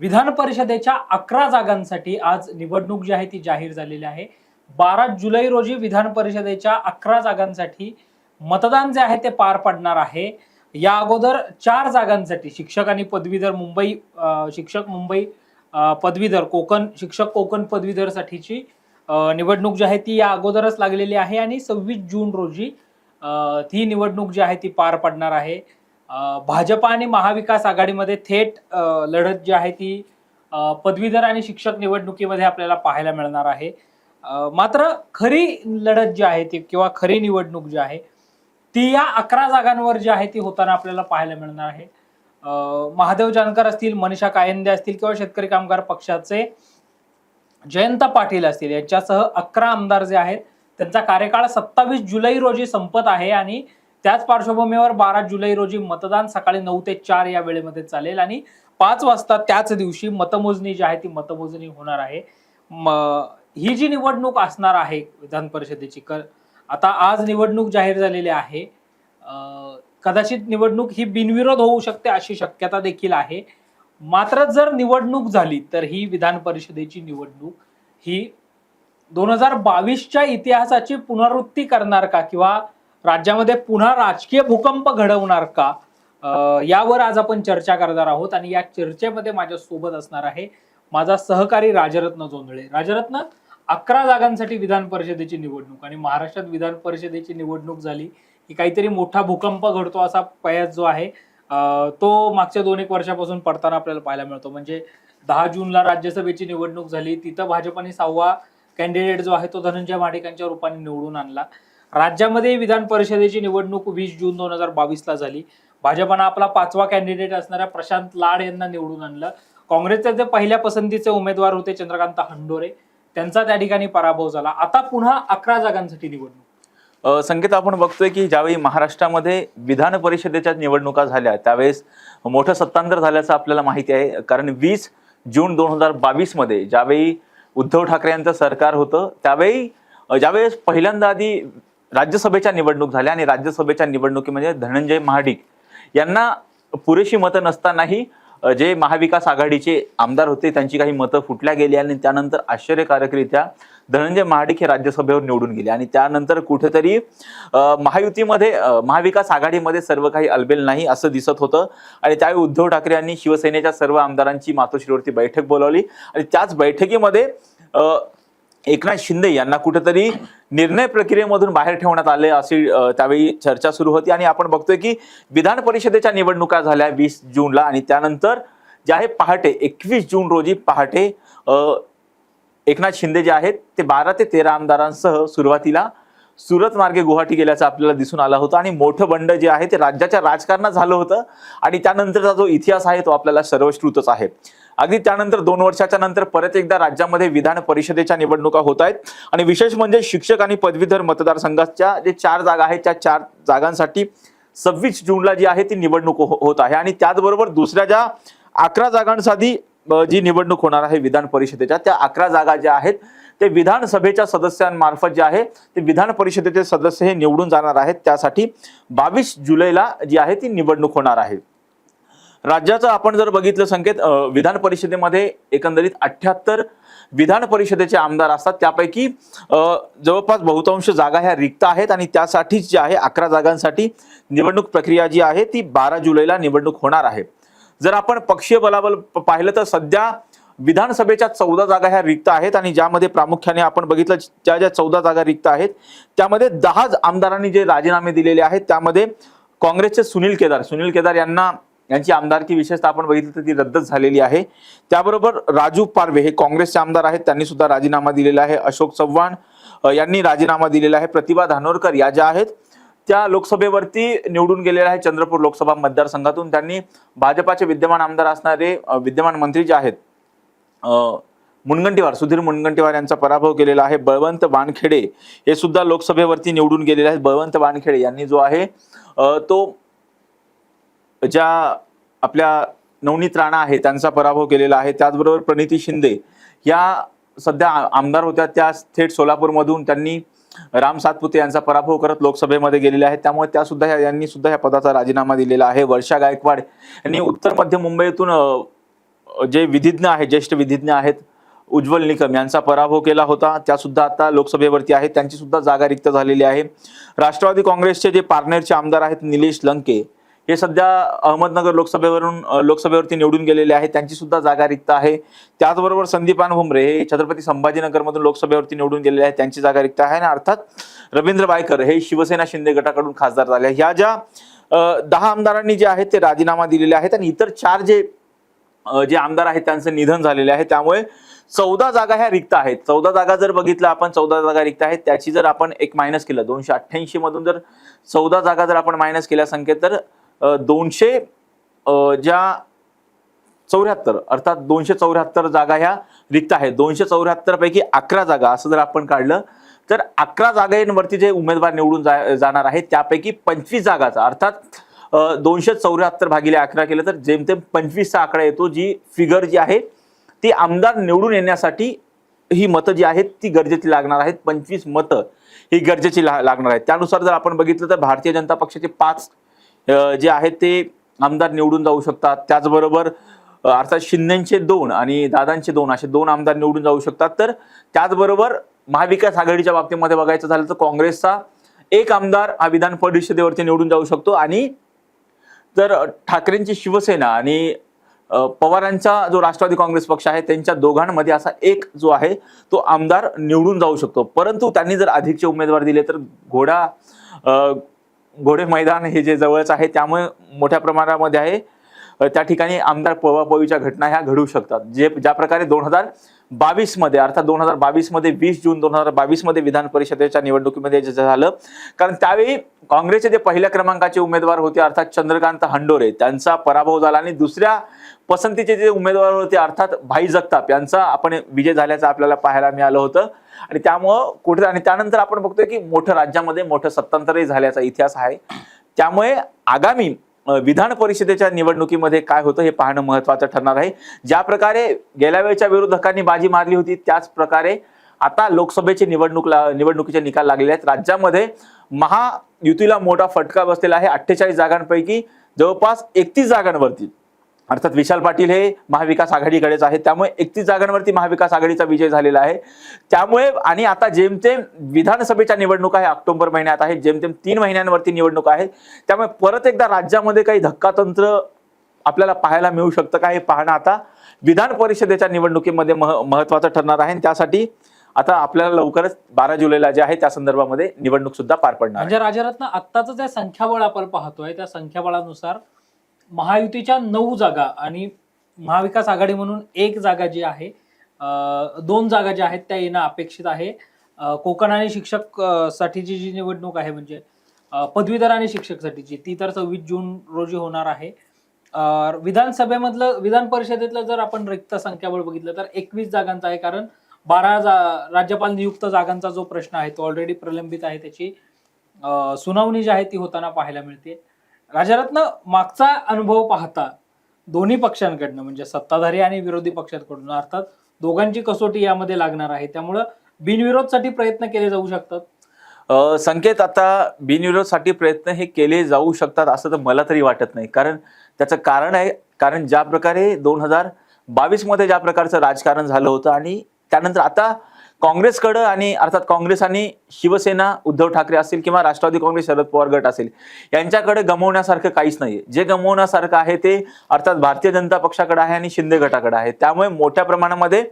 विधान परिषदेच्या अकरा जागांसाठी आज निवडणूक जी आहे ती जाहीर झालेली आहे. बारा जुलै रोजी विधान परिषदेच्या अकरा जागांसाठी मतदान जे आहे ते पार पडणार आहे. या अगोदर चार जागांसाठी शिक्षक आणि पदवीधर मुंबई शिक्षक मुंबई पदवीधर कोकण शिक्षक कोकण पदवीधरसाठीची निवडणूक जी आहे ती या अगोदरच लागलेली आहे आणि सव्वीस जून रोजी ती निवडणूक जी आहे ती पार पडणार आहे. भाजपा आणि महाविकास आघाडीमध्ये थेट लढत जी आहे ती पदवीधर आणि शिक्षक निवडणुकीमध्ये आपल्याला पाहायला मिळणार आहे. मात्र खरी लढत जी आहे ती किंवा खरी निवडणूक जी आहे ती या अकरा जागांवर जी आहे ती होताना आपल्याला पाहायला मिळणार आहे. महादेव जानकर असतील मनीषा कायंदे असतील किंवा शेतकरी कामगार पक्षाचे जयंत पाटील असतील यांच्यासह अकरा आमदार जे आहेत त्यांचा कार्यकाळ सत्तावीस जुलै रोजी संपत आहे आणि त्याच पार्श्वभूमीवर बारा जुलै रोजी मतदान सकाळी नऊ ते चार या वेळेमध्ये चालेल आणि पाच वाजता त्याच दिवशी मतमोजणी जी आहे ती मतमोजणी होणार आहे. ही जी निवडणूक असणार आहे विधान परिषदेची कर आता आज निवडणूक जाहीर झालेली आहे. कदाचित निवडणूक ही बिनविरोध होऊ शकते अशी शक्यता देखील आहे. मात्र जर निवडणूक झाली तर ही विधान परिषदेची निवडणूक ही दोन हजार बावीसच्या इतिहासाची पुनरावृत्ती करणार का? किंवा राज्यामध्ये पुन्हा राजकीय भूकंप घडवणार का? यावर आज आपण चर्चा करणार आहोत आणि या चर्चेमध्ये माझ्या सोबत असणार आहे माझा सहकारी राजरत्न जोंधळे. राजरत्न अकरा जागांसाठी विधान परिषदेची निवडणूक आणि महाराष्ट्रात विधान परिषदेची निवडणूक झाली की काहीतरी मोठा भूकंप घडतो असा पयास जो आहे तो मागच्या दोन एक वर्षापासून पडताना आपल्याला पाहायला मिळतो. म्हणजे दहा जूनला राज्यसभेची निवडणूक झाली तिथं भाजपाने सहावा कॅन्डिडेट जो आहे तो धनंजय माडिकांच्या रूपाने निवडून आणला. राज्यामध्ये विधान परिषदेची निवडणूक वीस जून दोन हजार बावीसला झाली. भाजपानं आपला पाचवा कॅन्डिडेट असणाऱ्या प्रशांत लाड यांना निवडून आणलं. काँग्रेसचे जे पहिल्या पसंतीचे उमेदवार होते चंद्रकांत हंडोरे त्यांचा त्या ठिकाणी पराभव झाला. आता पुन्हा अकरा जागांसाठी निवडणूक. संकेत आपण बघतोय की ज्यावेळी महाराष्ट्रामध्ये विधान परिषदेच्या निवडणुका झाल्या त्यावेळेस मोठं सत्तांतर झाल्याचं आपल्याला माहिती आहे. कारण वीस जून दोन हजार बावीसमध्ये ज्यावेळी उद्धव ठाकरे यांचं सरकार होतं त्यावेळी ज्यावेळेस पहिल्यांदा आधी राज्यसभेच्या निवडणूक झाल्या आणि राज्यसभेच्या निवडणुकीमध्ये म्हणजे धनंजय महाडिक यांना पुरेशी मतं नसतानाही जे महाविकास आघाडीचे आमदार होते त्यांची काही मतं फुटल्या गेली आणि त्यानंतर आश्चर्यकारकरित्या धनंजय महाडिक हे राज्यसभेवर निवडून गेले. आणि त्यानंतर कुठेतरी महायुतीमध्ये महाविकास आघाडीमध्ये सर्व काही अलबेल नाही असं दिसत होतं. आणि त्यावेळी उद्धव ठाकरे यांनी शिवसेनेच्या सर्व आमदारांची मातोश्रीवरती बैठक बोलावली. आणि त्याच बैठकीमध्ये एकनाथ शिंदे यांना कुठेतरी निर्णय प्रक्रियेमधून बाहेर ठेवण्यात आले अशी त्यावेळी चर्चा सुरू होती. आणि आपण बघतोय की विधान परिषदेच्या निवडणुका झाल्या वीस जूनला आणि त्यानंतर जे आहे पहाटे एकवीस जून रोजी पहाटे एकनाथ शिंदे जे आहेत ते बारा ते तेरा आमदारांसह सुरुवातीला सुरत मार्गे गुवाहाटी गेल्याचं आपल्याला दिसून आलं होतं. आणि मोठं बंड जे आहे ते राज्याच्या राजकारणात झालं होतं. आणि त्यानंतरचा जो इतिहास आहे तो आपल्याला सर्वश्रुतच आहे. अगदी त्यानंतर दोन वर्षाच्या नंतर परत एकदा राज्यामध्ये विधान परिषदेच्या निवडणुका होत आहेत. आणि विशेष म्हणजे शिक्षक आणि पदवीधर मतदारसंघाच्या जे चार जागा आहेत त्या चार जागांसाठी सव्वीस जूनला जी आहे ती निवडणूक हो- होत आहे. आणि त्याचबरोबर दुसऱ्या ज्या अकरा जागांसाठी जी निवडणूक होणार आहे विधान परिषदेच्या त्या अकरा जागा ज्या आहेत ते विधानसभेच्या सदस्यांमार्फत जे आहे ते विधान परिषदेचे सदस्य हे निवडून जाणार आहेत. त्यासाठी बावीस जुलैला जी आहे ती निवडणूक होणार आहे. राज्याचं आपण जर बघितलं संकेत विधान परिषदेमध्ये एकंदरीत अठ्याहत्तर विधान परिषदेचे आमदार असतात. त्यापैकी जवळपास बहुतांश जागा ह्या रिक्त आहेत आणि त्यासाठीच जे आहे अकरा जागांसाठी निवडणूक प्रक्रिया जी आहे ती बारा जुलैला निवडणूक होणार आहे. जर आपण पक्षीय बलाबल प- पाहिलं तर सध्या विधानसभेच्या चौदा जागा ह्या रिक्त आहेत आणि ज्यामध्ये प्रामुख्याने आपण बघितलं ज्या ज्या चौदा जागा रिक्त आहेत त्यामध्ये दहा आमदारांनी जे राजीनामे दिलेले आहेत त्यामध्ये काँग्रेसचे सुनील केदार. सुनील केदार यांना यांची आमदारकी विशेषतः आपण बघितली तर ती रद्दच झालेली आहे. त्याबरोबर राजू पारवे हे काँग्रेसचे आमदार आहेत. त्यांनी सुद्धा राजीनामा दिलेला आहे. अशोक चव्हाण यांनी राजीनामा दिलेला आहे. प्रतिभा धानोरकर या ज्या आहेत त्या लोकसभेवरती निवडून गेलेल्या आहे चंद्रपूर लोकसभा मतदारसंघातून. त्यांनी भाजपाचे विद्यमान आमदार असणारे विद्यमान मंत्री जे आहेत मुनगंटीवार सुधीर मुनगंटीवार यांचा पराभव केलेला आहे. बळवंत वानखेडे हे सुद्धा लोकसभेवरती निवडून गेलेले आहेत. बळवंत वानखेडे यांनी जो आहे तो ज्या आपल्या नवनीत राणा आहे त्यांचा पराभव केलेला आहे. त्याचबरोबर प्रणिती शिंदे या सध्या आमदार होत्या. त्या थेट सोलापूरमधून त्यांनी राम सातपुते यांचा पराभव करत लोकसभेमध्ये गेलेले आहेत. त्यामुळे त्या सुद्धा ह्या- यांनी सुद्धा या पदाचा राजीनामा दिलेला आहे. वर्षा गायकवाड यांनी उत्तर मध्य मुंबईतून जे विधिज्ञ आहेत ज्येष्ठ विधिज्ञ आहेत उज्ज्वल निकम यांचा पराभव केला होता. त्या सुद्धा आता लोकसभेवरती आहेत. त्यांची सुद्धा जागा रिक्त झालेली आहे. राष्ट्रवादी काँग्रेसचे जे पारनेरचे आमदार आहेत निलेश लंके हे सध्या अहमदनगर लोकसभेवरून लोकसभेवरती निवडून गेलेले आहेत. त्यांची सुद्धा जागा रिक्त आहे. त्याचबरोबर संदीपान भुमरे हे छत्रपती संभाजीनगरमधून लोकसभेवरती निवडून गेलेले आहेत. त्यांची जागा रिक्त आहे. आणि अर्थात रवींद्र बायकर हे शिवसेना शिंदे गटाकडून खासदार झाले ह्या ज्या दहा आमदारांनी जे आहेत ते राजीनामा दिलेले आहेत. आणि इतर चार जे जे आमदार आहेत त्यांचं निधन झालेले आहे. त्यामुळे चौदा जागा ह्या रिक्त आहेत. चौदा जागा जर बघितलं आपण चौदा जागा रिक्त आहेत. त्याची जर आपण एक मायनस केलं दोनशे अठ्ठ्याऐंशी मधून जर चौदा जागा जर आपण मायनस केल्या संख्येत तर दोनशे ज्या चौऱ्याहत्तर अर्थात दोनशे चौऱ्याहत्तर जागा ह्या रिक्त आहेत. दोनशे चौऱ्याहत्तर पैकी अकरा जागा असं जर आपण काढलं तर अकरा जागांवरती जे उमेदवार निवडून जा- जाणार आहेत त्यापैकी पंचवीस जागाचा अर्थात दोनशे चौऱ्याहत्तर भागिले अकरा केलं तर जेमतेम पंचवीसचा आकडा येतो जी फिगर जी आहे ती आमदार निवडून येण्यासाठी ही मतं जी आहेत ती गरजेची लागणार आहेत. पंचवीस मतं ही गरजेची ला- लागणार आहेत. त्यानुसार जर आपण बघितलं तर भारतीय जनता पक्षाचे पाच जे आहेत ते आमदार निवडून जाऊ शकतात. त्याचबरोबर अर्थात शिंदेचे दोन आणि दादांचे दोन असे दोन आमदार निवडून जाऊ शकतात. तर त्याचबरोबर महाविकास आघाडीच्या बाबतीमध्ये बघायचं झालं तर काँग्रेसचा एक आमदार हा विधान परिषदेवरती निवडून जाऊ शकतो. आणि तर ठाकरेंची शिवसेना आणि पवारांचा जो राष्ट्रवादी काँग्रेस पक्ष आहे त्यांच्या दोघांमध्ये असा एक जो आहे तो आमदार निवडून जाऊ शकतो. परंतु त्यांनी जर अधिकचे उमेदवार दिले तर घोडा घोडे मैदान हे जे जवळच आहे त्यामुळे मोठ्या प्रमाणामध्ये आहे. त्या ठिकाणी आमदार पवापवीच्या घटना ह्या घडू शकतात. जे ज्या प्रकारे दोन हजार बावीसमध्ये अर्थात दोन हजार बावीसमध्ये वीस जून दोन हजार बावीसमध्ये विधान परिषदेच्या निवडणुकीमध्ये जे झालं कारण त्यावेळी काँग्रेसचे जे पहिल्या क्रमांकाचे उमेदवार होते अर्थात चंद्रकांत हंडोरे त्यांचा पराभव झाला आणि दुसऱ्या पसंतीचे जे उमेदवार होते अर्थात भाई जगताप यांचा आपण विजय झाल्याचं आपल्याला पाहायला मिळालं होतं. आणि त्यामुळं कुठे आणि त्यानंतर आपण बघतोय की मोठं राज्यामध्ये मोठं सत्तांतरही झाल्याचा इतिहास आहे. त्यामुळे आगामी विधान परिषदेच्या निवडणुकीमध्ये काय होतं हे पाहणं महत्वाचं ठरणार आहे. ज्या प्रकारे गेल्या वेळच्या विरोधकांनी बाजी मारली होती त्याच प्रकारे आता लोकसभेची निवडणूक ला- निवडणुकीचे निकाल लागलेले आहेत. राज्यामध्ये महायुतीला मोठा फटका बसलेला आहे. अठ्ठेचाळीस जागांपैकी जवळपास एकतीस जागांवरती. अर्थात विशाल पाटील हे महाविकास आघाडीकडेच आहेत. त्यामुळे एकतीस जागांवरती महाविकास आघाडीचा विजय झालेला आहे. त्यामुळे आणि आता जेमतेम विधानसभेच्या निवडणुका आहे ऑक्टोबर महिन्यात आहेत जेमतेम तीन महिन्यांवरती निवडणूक आहे. त्यामुळे परत एकदा राज्यामध्ये काही धक्कातंत्र आपल्याला पाहायला मिळू शकतं का हे पाहणं आता विधान परिषदेच्या निवडणुकीमध्ये मह महत्वाचं ठरणार आहे. आणि त्यासाठी आता आपल्याला लवकरच बारा जुलैला जे आहे त्या संदर्भामध्ये निवडणूक सुद्धा पार पडणार. म्हणजे राजारत्न आत्ताचं जे संख्याबळ आपण पाहतोय त्या संख्याबळानुसार महायुतीच्या नऊ जागा आणि महाविकास आघाडी म्हणून एक जागा जी आहे दोन जागा ज्या आहेत त्या येणं अपेक्षित आहे. कोकण आणि शिक्षक साठीची जी निवडणूक आहे म्हणजे पदवीधर आणि शिक्षकसाठीची ती तर सव्वीस जून रोजी होणार आहे. विधानसभेमधलं विधान परिषदेतलं जर आपण रिक्त संख्याबळ बघितलं तर एकवीस जागांचा आहे. कारण बारा जा राज्यपाल नियुक्त जागांचा जो प्रश्न आहे तो ऑलरेडी प्रलंबित आहे. त्याची सुनावणी जी आहे ती होताना पाहायला मिळते. राजारत्न मागचा अनुभव पाहता दोन्ही पक्षांकडनं म्हणजे सत्ताधारी आणि विरोधी पक्षांकडून अर्थात दोघांची कसोटी यामध्ये लागणार आहे. त्यामुळं बिनविरोधसाठी प्रयत्न केले जाऊ शकतात. अ, संकेत आता बिनविरोधसाठी प्रयत्न हे केले जाऊ शकतात असं तर मला तरी वाटत नाही. कारण त्याचं कारण आहे कारण ज्या प्रकारे दोन हजार बावीसमध्ये ज्या प्रकारचं राजकारण झालं होतं आणि त्यानंतर आता काँग्रेसकडं आणि अर्थात काँग्रेस आणि शिवसेना उद्धव ठाकरे असतील किंवा राष्ट्रवादी काँग्रेस शरद पवार गट असेल यांच्याकडे गमवण्यासारखं काहीच नाही जे गमवण्यासारखं आहे ते अर्थात भारतीय जनता पक्षाकडे आहे आणि शिंदे गटाकडे आहे. त्यामुळे मोठ्या प्रमाणामध्ये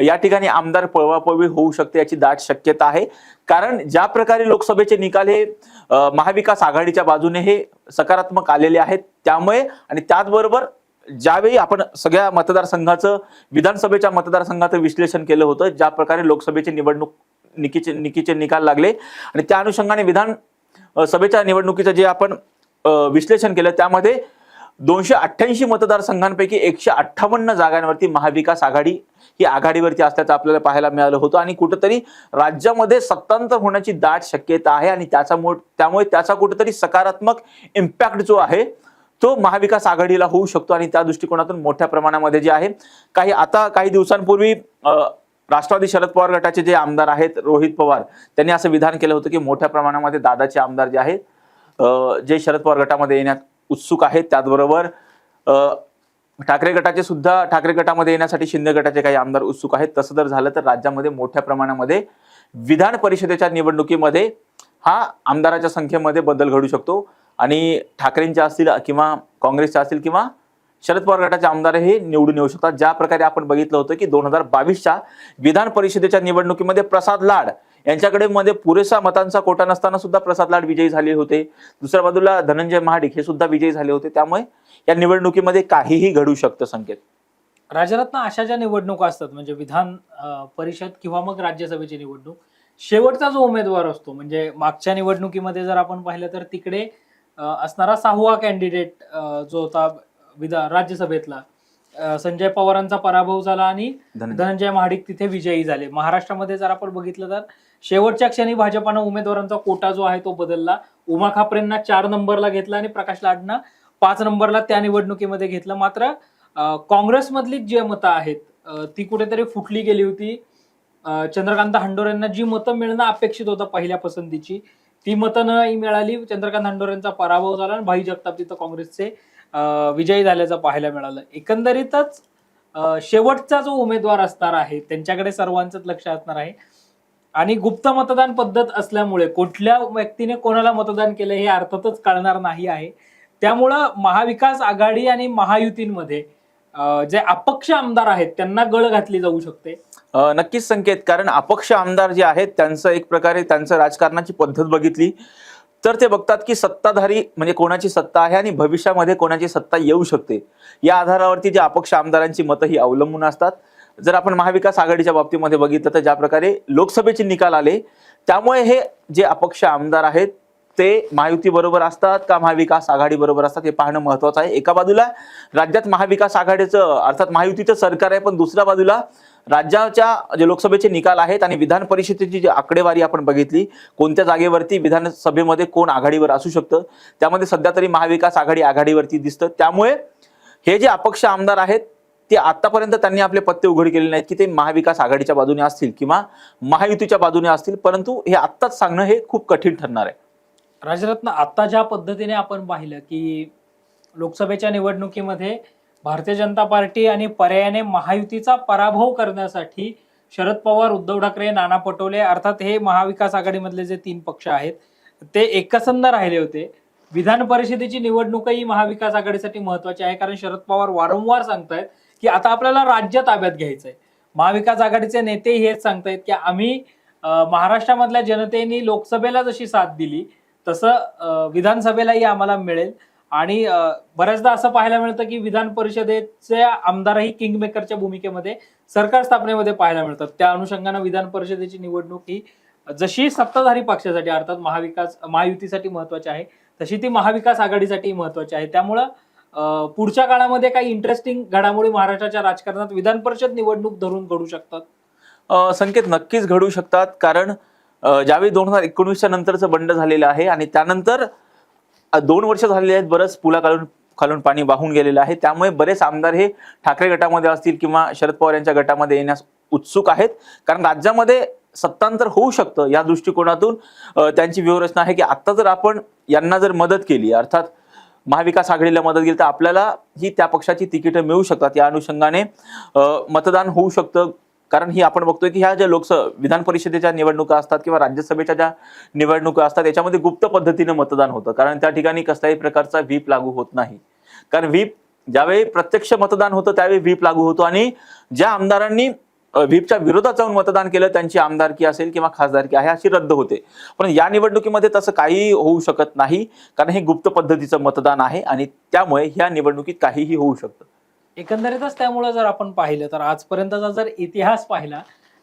या ठिकाणी आमदार पळवापळवी होऊ शकते याची दाट शक्यता आहे. कारण ज्या प्रकारे लोकसभेचे निकाल हे महाविकास आघाडीच्या बाजूने हे सकारात्मक आलेले आहेत त्यामुळे आणि त्याचबरोबर ज्यावेळी आपण सगळ्या मतदारसंघाचं विधानसभेच्या मतदारसंघाचं विश्लेषण केलं होतं ज्या प्रकारे लोकसभेची निवडणूक निकीचे निकीचे निकाल लागले आणि त्या अनुषंगाने विधान सभेच्या निवडणुकीचं जे आपण विश्लेषण केलं त्यामध्ये दोनशे अठ्ठ्याऐंशी मतदारसंघांपैकी एकशे अठ्ठावन्न जागांवरती महाविकास आघाडी ही आघाडीवरती असल्याचं आपल्याला पाहायला मिळालं होतं. आणि कुठंतरी राज्यामध्ये सत्तांतर होण्याची दाट शक्यता आहे आणि त्याचा मो त्यामुळे त्याचा कुठंतरी सकारात्मक इम्पॅक्ट जो आहे तो महाविकास आघाडीला होऊ शकतो आणि त्या दृष्टिकोनातून मोठ्या प्रमाणामध्ये जे आहे काही आता काही दिवसांपूर्वी राष्ट्रवादी शरद पवार गटाचे जे आमदार आहेत रोहित पवार त्यांनी असं विधान केलं होतं की मोठ्या प्रमाणामध्ये दादाचे आमदार जे आहेत जे शरद पवार गटामध्ये येण्यात उत्सुक आहेत त्याचबरोबर ठाकरे गटाचे सुद्धा ठाकरे गटामध्ये येण्यासाठी शिंदे गटाचे काही आमदार उत्सुक आहेत. तसं जर झालं तर राज्यामध्ये मोठ्या प्रमाणामध्ये विधान परिषदेच्या निवडणुकीमध्ये हा आमदाराच्या संख्येमध्ये बदल घडू शकतो. आणि ठाकरेंच्या असतील किंवा काँग्रेसच्या असतील किंवा शरद पवार गटाचे आमदार हे निवडून येऊ शकतात. ज्या प्रकारे आपण बघितलं होतं की दोन हजार बावीसच्या विधान परिषदेच्या निवडणुकीमध्ये प्रसाद लाड यांच्याकडे मध्ये पुरेसा मतांचा कोटा नसताना सुद्धा प्रसाद लाड विजयी झाले होते. दुसऱ्या बाजूला धनंजय महाडिक हे सुद्धा विजयी झाले होते. त्यामुळे या निवडणुकीमध्ये काहीही घडू शकतं संकेत. राजरत्न अशा ज्या निवडणुका असतात म्हणजे विधान परिषद किंवा मग राज्यसभेची निवडणूक शेवटचा जो उमेदवार असतो म्हणजे मागच्या निवडणुकीमध्ये जर आपण पाहिलं तर तिकडे असणारा सहावा कॅन्डिडेट जो होता विधा राज्यसभेतला संजय पवारांचा पराभव झाला आणि धनंजय. महाडिक तिथे विजयी झाले. महाराष्ट्रामध्ये जर आपण बघितलं तर शेवटच्या क्षणी भाजपानं उमेदवारांचा कोटा जो आहे तो बदलला. उमा खापरेंना चार नंबरला घेतला आणि प्रकाश लाडना पाच नंबरला त्या निवडणुकीमध्ये घेतलं. मात्र काँग्रेसमधली जी मतं आहेत ती कुठेतरी फुटली गेली होती. चंद्रकांत हंडोरेंना जी मतं मिळणं अपेक्षित होतं पहिल्या पसंतीची ती मतं न मिळाली. चंद्रकांत हंडोरेंचा पराभव झाला आणि भाई जगताप तिथं काँग्रेसचे विजयी झाल्याचं पाहायला मिळालं. एकंदरीतच शेवटचा जो उमेदवार असणार आहे त्यांच्याकडे सर्वांचंच लक्ष असणार आहे. आणि गुप्त मतदान पद्धत असल्यामुळे कुठल्या व्यक्तीने कोणाला मतदान केलं हे अर्थातच कळणार नाही आहे. त्यामुळं महाविकास आघाडी आणि महायुतींमध्ये जे अपक्ष आमदार आहेत त्यांना गळ घातली जाऊ शकते. नक्कीच संकेत. कारण अपक्ष आमदार जे आहेत त्यांचं एक प्रकारे त्यांचं राजकारणाची पद्धत बघितली. तर ते बघतात की सत्ताधारी म्हणजे कोणाची सत्ता आहे आणि भविष्यामध्ये कोणाची सत्ता येऊ शकते. या आधारावरती जे अपक्ष आमदारांची मतं ही अवलंबून असतात. जर आपण महाविकास आघाडीच्या बाबतीमध्ये बघितलं तर ज्या प्रकारे लोकसभेचे निकाल आले त्यामुळे हे जे अपक्ष आमदार आहेत ते महायुती बरोबर असतात का महाविकास आघाडी बरोबर असतात हे पाहणं महत्वाचं आहे. एका बाजूला राज्यात महाविकास आघाडीचं अर्थात महायुतीचं सरकार आहे पण दुसऱ्या बाजूला राज्याच्या जे लोकसभेचे निकाल आहेत आणि विधान परिषदेची जी आकडेवारी आपण बघितली कोणत्या जागेवरती विधानसभेमध्ये कोण आघाडीवर असू शकतं? त्यामध्ये सध्या तरी महाविकास आघाडी आघाडीवरती दिसतं. त्यामुळे हे जे अपक्ष आमदार आहेत ते आतापर्यंत त्यांनी आपले पत्ते उघड केले नाहीत की ते महाविकास आघाडीच्या बाजूने असतील किंवा महायुतीच्या बाजूने असतील परंतु हे आत्ताच सांगणं हे खूप कठीण ठरणार आहे. राजरत्न आता ज्या पद्धतीने आपण पाहिलं की लोकसभेच्या निवडणुकीमध्ये भारतीय जनता पार्टी आणि पर्यायाने महायुतीचा पराभव करण्यासाठी शरद पवार उद्धव ठाकरे नाना पटोले अर्थात हे महाविकास आघाडीमधले जे तीन पक्ष आहेत ते एकसंध राहिले होते. विधान परिषदेची निवडणूकही महाविकास आघाडीसाठी महत्वाची आहे कारण शरद पवार वारंवार सांगतायत की आता आपल्याला राज्य ताब्यात घ्यायचं आहे. महाविकास आघाडीचे नेतेही हेच सांगतायत की आम्ही महाराष्ट्रामधल्या जनतेने लोकसभेला जशी साथ दिली तसं विधानसभेलाही आम्हाला मिळेल. आणि बऱ्याचदा असं पाहायला मिळतं की विधान परिषदेचे आमदारही किंगमेकरच्या भूमिकेमध्ये सरकार स्थापनेमध्ये पाहायला मिळतात. त्या अनुषंगानं विधान परिषदेची निवडणूक ही जशी सत्ताधारी पक्षासाठी अर्थात महाविकास महायुतीसाठी महत्वाची आहे तशी ती महाविकास आघाडीसाठी महत्वाची आहे. त्यामुळं पुढच्या काळामध्ये काही इंटरेस्टिंग घडामोडी महाराष्ट्राच्या राजकारणात विधान परिषद निवडणूक धरून घडू शकतात? संकेत नक्कीच घडू शकतात. कारण ज्यावेळी दोन हजार एकोणीसच्या नंतरचं बंड झालेलं आहे आणि त्यानंतर दोन वर्ष झालेली आहेत बरंच पुला खालून खालून पाणी वाहून गेलेलं आहे. त्यामुळे बरेच आमदार हे ठाकरे गटामध्ये असतील किंवा शरद पवार यांच्या गटामध्ये येण्यास उत्सुक आहेत. कारण राज्यामध्ये सत्तांतर होऊ शकतं या दृष्टिकोनातून. त्यांची व्यूहरचना आहे की आत्ता जर आपण यांना जर मदत केली अर्थात महाविकास आघाडीला मदत केली तर आपल्याला ही त्या पक्षाची तिकीटं मिळू शकतात. या अनुषंगाने मतदान होऊ शकतं. कारण ही आपण बघतोय की ह्या ज्या लोकसभा विधान परिषदेच्या निवडणुका असतात किंवा राज्यसभेच्या ज्या निवडणुका असतात याच्यामध्ये गुप्त पद्धतीने मतदान होतं. कारण त्या ठिकाणी कसल्याही प्रकारचा व्हीप लागू होत नाही. कारण व्हीप ज्यावेळी प्रत्यक्ष मतदान होतं त्यावेळी व्हीप लागू होतो. आणि ज्या आमदारांनी व्हीपच्या विरोधात जाऊन मतदान केलं त्यांची आमदारकी असेल किंवा खासदारकी आहे अशी रद्द होते. पण या निवडणुकीमध्ये तसं काही होऊ शकत नाही कारण हे गुप्त पद्धतीचं मतदान आहे आणि त्यामुळे ह्या निवडणुकीत काहीही होऊ शकतं. एकंदरीतच त्यामुळे जर आपण पाहिलं तर आजपर्यंतचा जर इतिहास पाहिला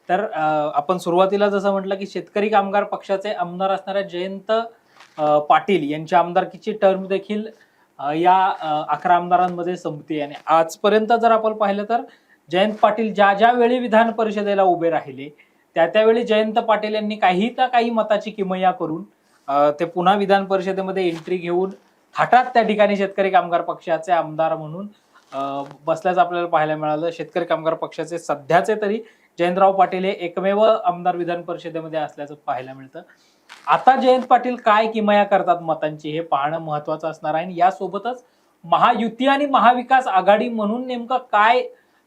तर आपण सुरुवातीला जसं म्हटलं की शेतकरी कामगार पक्षाचे आमदार असणाऱ्या जयंत पाटील यांच्या आमदारकीची टर्म देखील या अकरा आमदारांमध्ये संपते. आणि आजपर्यंत जर आपण पाहिलं तर जयंत पाटील ज्या ज्या वेळी विधान परिषदेला उभे राहिले त्या त्यावेळी जयंत पाटील यांनी काही ना काही मताची किमया करून ते पुन्हा विधान परिषदेमध्ये एंट्री घेऊन हठात त्या ठिकाणी शेतकरी कामगार पक्षाचे आमदार म्हणून बसल्याचं आपल्याला पाहायला मिळालं. शेतकरी कामगार पक्षाचे सध्याचे तरी जयंतराव पाटील हे एकमेव आमदार विधान परिषदेमध्ये असल्याचं पाहायला मिळतं. आता जयंत पाटील काय किमया करतात मतांची हे पाहणं महत्वाचं असणार आहे. आणि यासोबतच महायुती आणि महाविकास आघाडी म्हणून नेमकं काय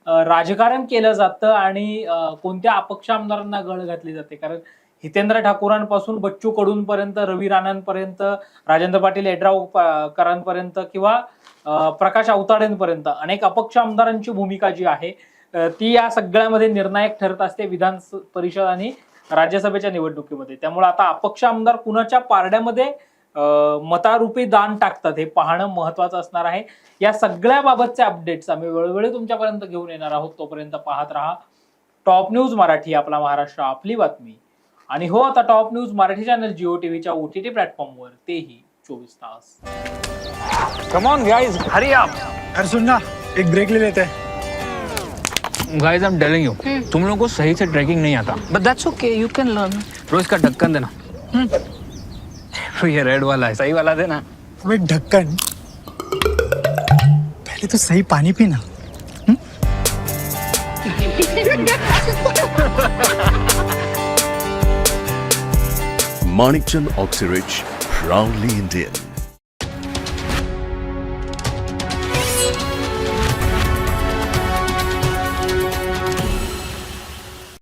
राजकारण केलं जातं आणि कोणत्या अपक्ष आमदारांना गळ घातली जाते? कारण हितेंद्र ठाकूरांपासून बच्चू कडूंपर्यंत रवी राणांपर्यंत राजेंद्र पाटील यड्राव किंवा प्रकाश अवताडेंपर्यंत अनेक अपक्ष आमदारांची भूमिका जी आहे ती या सगळ्यामध्ये निर्णायक ठरत असते विधान परिषद आणि राज्यसभेच्या निवडणुकीमध्ये. त्यामुळे आता अपक्ष आमदार कुणाच्या पारड्यामध्ये मतारूपी दान टाकतात हे पाहणं महत्वाचं असणार आहे. या सगळ्या बाबतचे अपडेट्स आम्ही वेळोवेळी तुमच्यापर्यंत घेऊन येणार आहोत. तोपर्यंत पाहत राहा. टॉप न्यूज मराठी आपला महाराष्ट्र आपली बातमी. आणि हो आता top news Marathi channel Jio टीव्हीच्या ओ टी टी प्लॅटफॉर्मवर. तेही. चोवीस तास. कम ऑन गाइस हरी आप अरे सुन ना एक ब्रेक ले लेते हैं. Guys I am telling you तुम लोगों को सही से ट्रैकिंग नहीं आता. But that's okay you can learn रोज का ढक्कन देना. तो ये रेड वाला है. सही वाला देना. अबे ढक्कन. पहले तो सही पानी पीना. Manikchand Oxyrich, proudly Indian.